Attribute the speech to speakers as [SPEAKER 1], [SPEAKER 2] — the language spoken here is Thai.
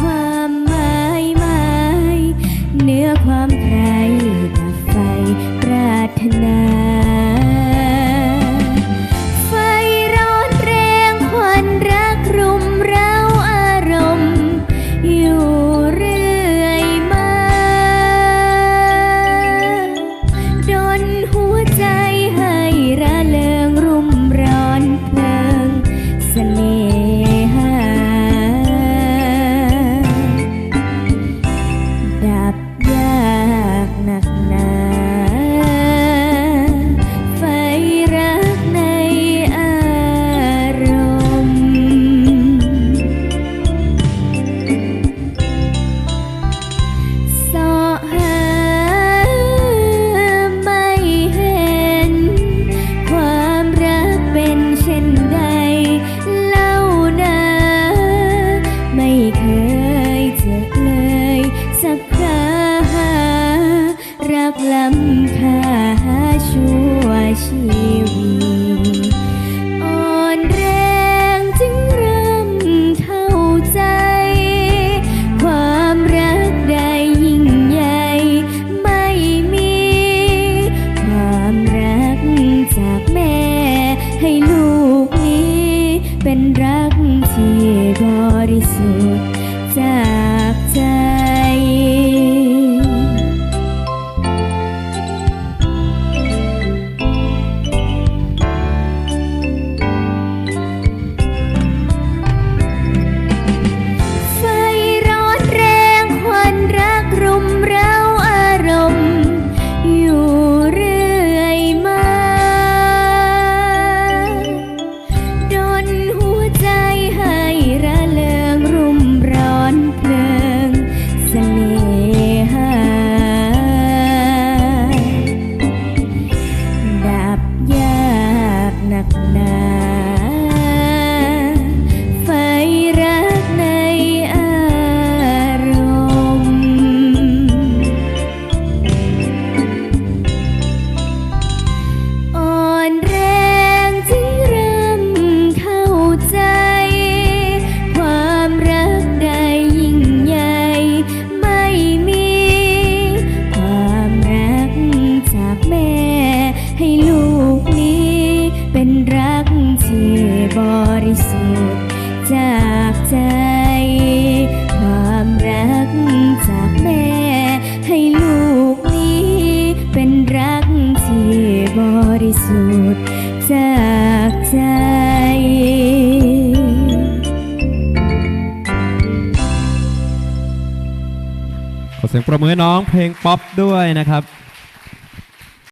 [SPEAKER 1] ความหมายเนื้อความใครดับไฟปรารถนา lắm. ให้ลูกนี้เป็นรักที่บริสุทธิ์จากใจ ความรักจากแม่ ให้ลูกนี้เป็นรักที่บริสุทธิ์จากใจ
[SPEAKER 2] ขอเสียงประมือน้องเพลงป๊อปด้วยนะครับ